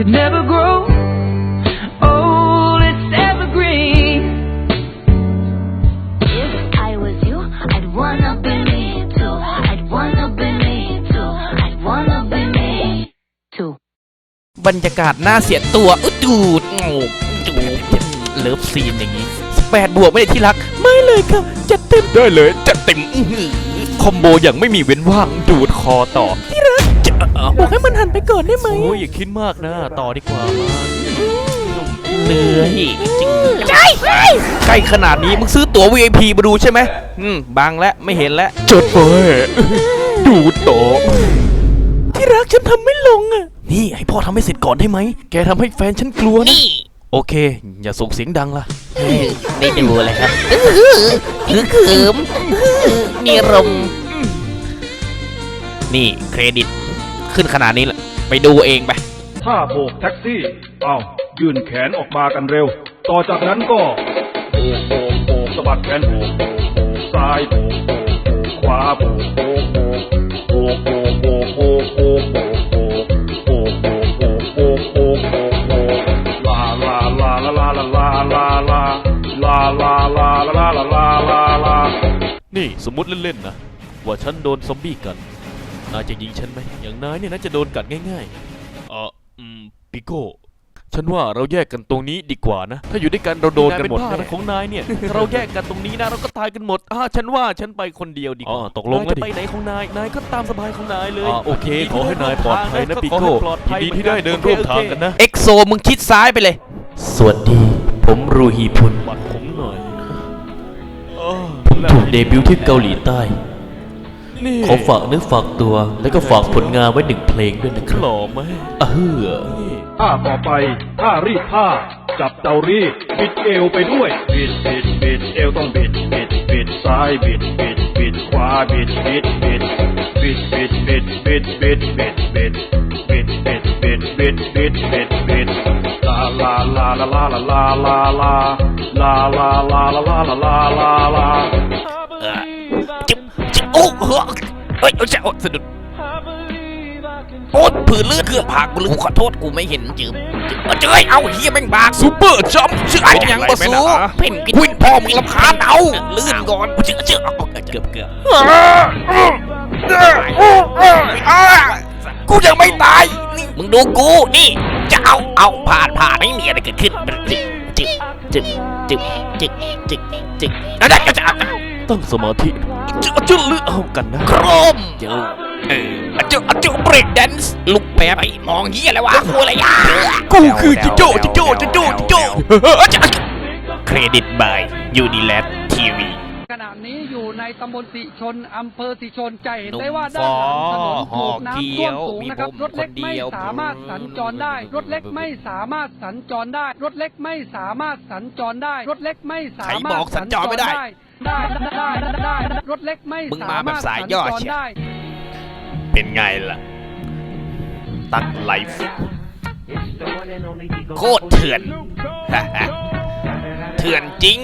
could never grow old, it's evergreen. If I was you, I'd wanna be me too. I'd wanna be me too. I'd wanna be me too. บรรยากาศน่าเสียตัวอุดูดง่จูดเลิฟซีนอย่างนี้แปดบวกไม่ได้ที่รัก ไม่เลยครับจัดเต็มได้เลยจัดเต็มคอมโบอย่างไม่มีเว้นว่างดูดคอต่อ บอกให้มันหันไปก่อนได้ไหมโอ้ยอย่าคิดมากนะ ต่อดีกว่าเหนื่อยจริงใช่ใช่ใกล้ขนาดนี้มึงซื้อตั๋ว VIP มาดูใช่ไหมอืมบางแล้วไม่เห็นแล้วจดไปดูต่อที่รักฉันทำไม่ลงอะ นี่ให้พ่อทำให้เสร็จก่อนได้ไหม แกทำให้แฟนฉันกลัวนะ โอเค อย่าส่งเสียงดังล่ะได้ดูเลยครับคือเขิมมีรมณ์นี่เครดิต ขึ้นขนาดนี้ละไปดูเองไป ถ้าโบกแท็กซี่เอายื่นแขนออกมากันเร็ว ต่อจากนั้นก็โบกโบกโบกสะบัดแขนโบกโบกโบกซ้ายโบกโบกโบกขวาโบกโบกโบกโบกโบกโบกโบกโบกโบกโบกโบกโบกโบกโบกโบกโบกลาลาลาลาลาลาลาลาลาลาลาลาลาลาลาลาลานี่สมมติเล่นๆนะ ว่าฉันโดนซอมบี้กัด นายจะยิงฉันไหมอย่างนายเนี่ยน่าจะโดนกัดง่ายๆเอออืมปิโก้ฉันว่าเราแยกกันตรงนี้ดีกว่านะ ถ้าอยู่ด้วยกันเราโดนกันหมดนายเป็นบ้านะของนายเนี่ยถ้าเราแยกกันตรงนี้นะเราก็ตายกันหมดอ่าฉันว่าฉันไปคนเดียวดีกว่าอ๋อตกลงนายก็จะดีไปไหนของนาย นายก็ตามสบายของนายเลยอ่าโอเคยินขอให้นายปลอดภัยนะก็ปิขอโก้ให้ปลอดภัยยินดีที่หมือได้เดินร่วมทางกันนะโอเคเอ็กโซมึงคิดซ้ายไปเลย สวัสดี ผมรูฮีพุนบัตรผมหน่อยอ้อถูกเดบิวต์ที่เกาหลีใต้ นี่ขอฝากเนื้อฝากตัว แล้วก็ฝากผลงานไว้หนึ่งเพลงด้วยนะคหรับล่อไหมอะเฮือนี่ท่าต่อไปท่ารีดผ้า จับเตารีดบิดเอวไปด้วย บิดบิดบิดเอวต้องบิดบิดบิดซ้ายบิดบิดบิดขวาบิดบิดบิดบิดบิดบิดบิดบิดบิดบิดบิดบิดบิดบิดบิดบิดบิดลาลาลาลาลาลาลาลาลาลาลาลาลาลาลาลาลาลาจิ๊บจิ๊บ โอ้โหเฮ้ยเอาจะเอาสะดุดโอ๊ตผืนเลือดเกือบผักกูลืมขอโทษกูไม่เห็นจืบจืบเอาเจ้ยเอาเฮียแม่งบากซูเปอร์จัมชื่อไอ้ยังบะสูเพ่นกินวิ่งพ่อมึงลำคาญเอาลื่นก่อนเจือเจือเอาเกือบเกือบกูยังไม่ตายนี่มึงดูกูนี่ จะเอาเอาผ่านผ่านไม่มีอะไรเกิดขึ้นจึ๊บจึ๊บจึ๊บจึ๊บจึ๊บจึ๊บจึ๊บแล้วจะจะ ตั้งสมาธิจะจะเลือกเอากันนะโครมเจ้าเอออะเจ้าอะเจ้าเบรกแดนซ์ลุกแปะไปมองเฮียอะไรวะกูอะไรอะกูคือจิโจ้จิโจ้จิโจ้จิโจ้เครดิตบายยูนิแลทีวีขณะนี้อยู่ในตำบลสิชนอำเภอสิชนจะเห็นหนุ่มได้ว่าด้านหลังถนนฟอถูกน้ำท่วมสูงมีนะครับผมรถเล็กคนเดีไม่ยวสามารถสัญจรได้ รถเล็กไม่สามารถสัญจรได้ รถเล็กไม่สามารถสัญจรได้ รถเล็กไม่สามารถใครบอกสัญจรไม่ได้ ได้ได้ได้รถเล็กไม่มึงมาแบบสายย่อเชียว เป็นไงล่ะ ตักไลฟ์โคตรเถื่อน เถื่อนจริง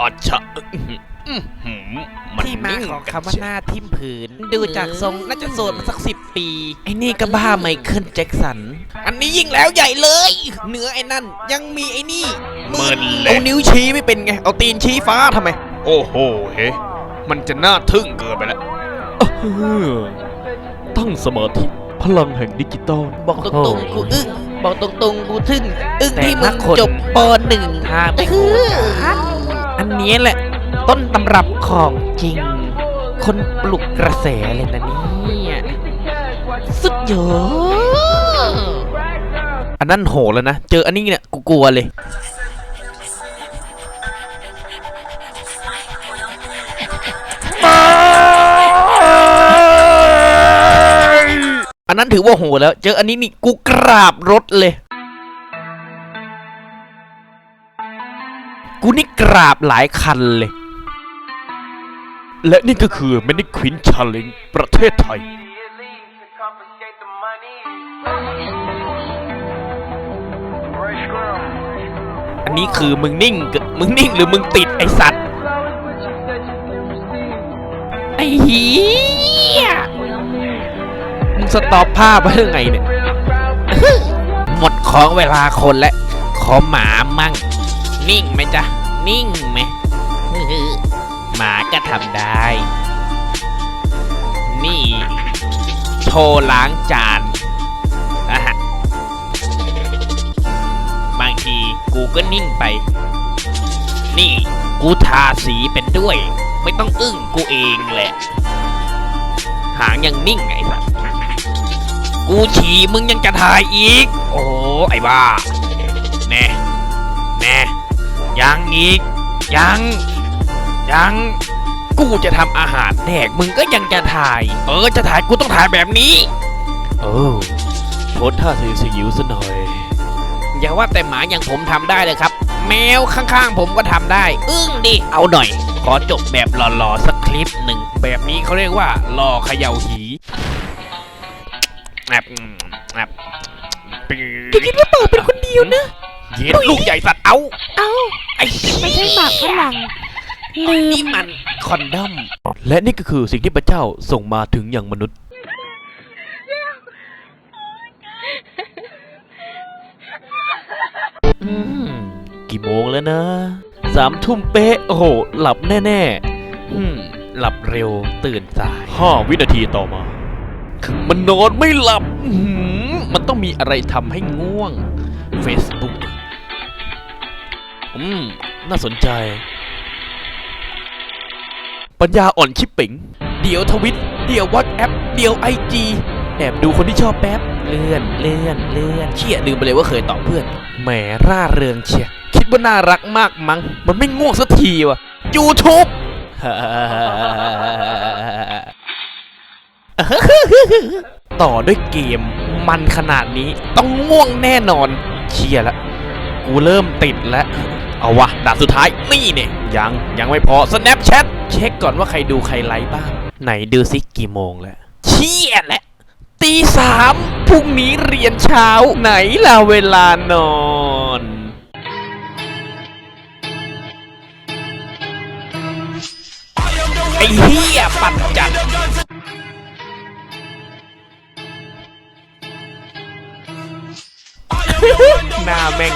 อดชะอื้อหือมันที่มาของคำว่าหน้าทิ่มผืน ดูจากทรงน่าจะโสดมาสักสิบปี ไอ้นี่ก็บ้าไมเคิลแจ็คสัน อันนี้ยิ่งแล้วใหญ่เลย เหนือไอ้นั่น ยังมีไอ้นี่ เมินเลยเอานิ้วชี้ไม่เป็นไง เอาตีนชี้ฟ้าทำไม โอ้โหเฮ้มันจะน่าทึ่งเกินไปแล้วเออตั้งสมาธิพลังแห่งดิจิตอลบอกตรงๆกูอึ้งบอกตรงๆกูทึ่งอึ้งแต่ที่มึละงคนจบปหนึ่งถ้าไม่เอออันนี้แหละ ต้นตำรับของจริง คนปลุกกระแสเลยนะเนี่ยสุดยอดอันนั้นโหแล้วนะ เจออันนี้เนี่ยกูกลัวเลย อันนั้นถือว่าโหแล้ว เจออันนี้นี่กูกราบรถเลย กูนี่กราบหลายคันเลย และนี่ก็คือ m a n i q u i n Challenge ประเทศไทย อันนี้คือมึงนิ่ง มึงนิ่งหรือมึงติดไอสัตว์ ไอ้หี่ สต็อปภาพไว้ยังไงเนี่ย หมดของเวลาคนแล้วขอหมามั่ง นิ่งไหมจ๊ะ นิ่งไหมหมาก็ทำได้ นี่โชว์ล้างจานอะฮะกูก็นิ่งไป นี่กูทาสีเป็นด้วย ไม่ต้องอึ้งกูเองแหละ หางยังนิ่งไงสัส กูฉี่มึงยังจะถ่ายอีก โอ้ไอ้บ้าแน่แน่ยังอีก ยัง ยัง กูจะทำอาหารแดกมึงก็ยังจะถ่าย เออจะถ่ายกูต้องถ่ายแบบนี้โอ้โพสท่าสสยิวซะหน่อย อย่าว่าแต่หมาอย่างผมทำได้เลยครับ แมวข้างๆผมก็ทำได้ อึ้งดิ เอาหน่อย ขอจบแบบหล่อๆสักคลิปหนึ่ง แบบนี้เขาเรียกว่าหล่อเขย่าหี แอบอืมแอบแกคิดว่าเป่าเป็นคนเดียวนะ เย็นลูกใหญ่สัตว์เอาเอ้าไอ้ไม่ใช่หมากฝรั่งลืมนี่มันคอนดอม และนี่ก็คือสิ่งที่พระเจ้าส่งมาถึงอย่างมนุษย์ อืม กี่โมงแล้วนะ สามทุ่มเป๊ะ โอ้โห หลับแน่ ๆ อืม หลับเร็วตื่นสายห้าวินาทีต่อมา มันนอนไม่หลับมันต้องมีอะไรทำให้ง่วง Facebook อืม น่าสนใจ ปัญญาอ่อนชิปปิง เดี๋ยวทวิต เดี๋ยววอตแอป เดี๋ยวไอจีแอบดูคนที่ชอบแป๊บ เลื่อนเลื่อนเลื่อนเชี่ยลืมไปเลยว่าเคยตอบเพื่อน แหมร่าเริงเชียคิดว่าน่ารักมากมั้ง มันไม่ง่วงสักทีวะยูทูบ ต่อด้วยเกมมันขนาดนี้ต้องง่วงแน่นอนเชียร์ละกูเริ่มติดแล้ว เอาวะด่านสุดท้ายนี่เนี่ยยังยังไม่พอ Snapchat เช็คก่อนว่าใครดูใครไลค์บ้าง ไหนดูซิกี่โมงแล้วเชี่ยและตีสามพรุ่งนี้เรียนเช้าไหนล่ะเวลานอนไอ้เหี้ยปัดจัด หน้าแม่ง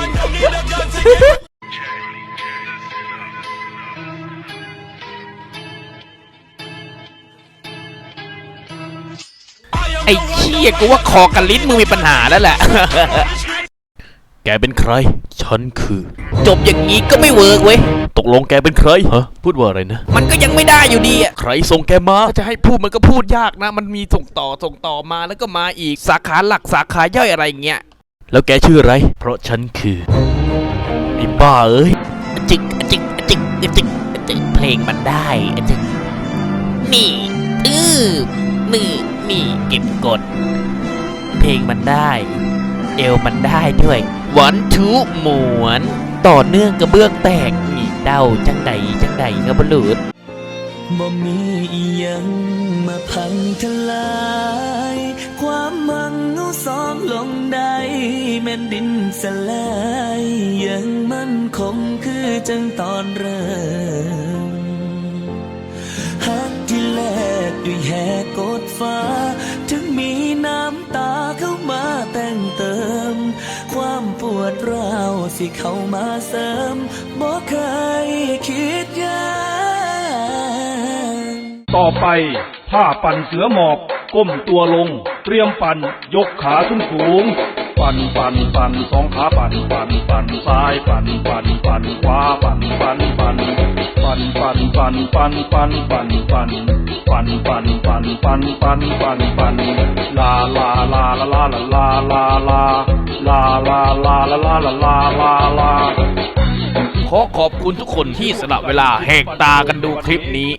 ไอ้เชี่ยกูว่าคอกับลิ้นมึงมีปัญหาแล้วแหละ แกเป็นใคร ฉันคือ จบอย่างนี้ก็ไม่เวิร์กเว้ย ตกลงแกเป็นใครฮะพูดว่าอะไรนะ มันก็ยังไม่ได้อยู่ดีอะใครส่งแกมาถ้าจะให้พูดมันก็พูดยากนะ มันมีส่งต่อส่งต่อมาแล้วก็มาอีกสาขาหลักสาขาย่อยอะไรอย่างเงี้ย แล้วแกชื่ออะไร เพราะฉันคือไอ้บ้าเอ้ยจิกจิกจิกจิกจิกเพลงมันได้จิกนี่อือนี่นี่เก็บกด เพลงมันได้ เอวมันได้ด้วยวันทุหมวน ต่อเนื่องกระเบื้องแตกนี่เด้าจังใดจังใดกระบลุดบ่มีอีหยังมาพังทลาย นดินสลายยังมั่นคงคือจังตอนเริ่มหักที่แลกด้วยแหกกดฟ้า ถึงมีน้ำตาเข้ามาแต่งเติม ความปวดร้าวสิเข้ามาเสริมบ่เคยคิดยากต่อไปท่าปั่นเสือหมอบ ก้มตัวลง เตรียมปั่นยกขาสูงสูง ปั่นปั่นปั่นสองขาปั่นปั่นปั่นซ้ายปั่นปั่นปั่นขวาปั่นปั่นปั่นปั่นปั่นปั่นปั่นปั่นปั่นปั่นปั่นปั่นปั่นปั่นปั่นปั่นปั่นลาลาลาลาลาลาลาลาลาลาลาลาลาลาลาลาลาขอขอบคุณทุกคนที่สละเวลาแหกตากันดูคลิปนี้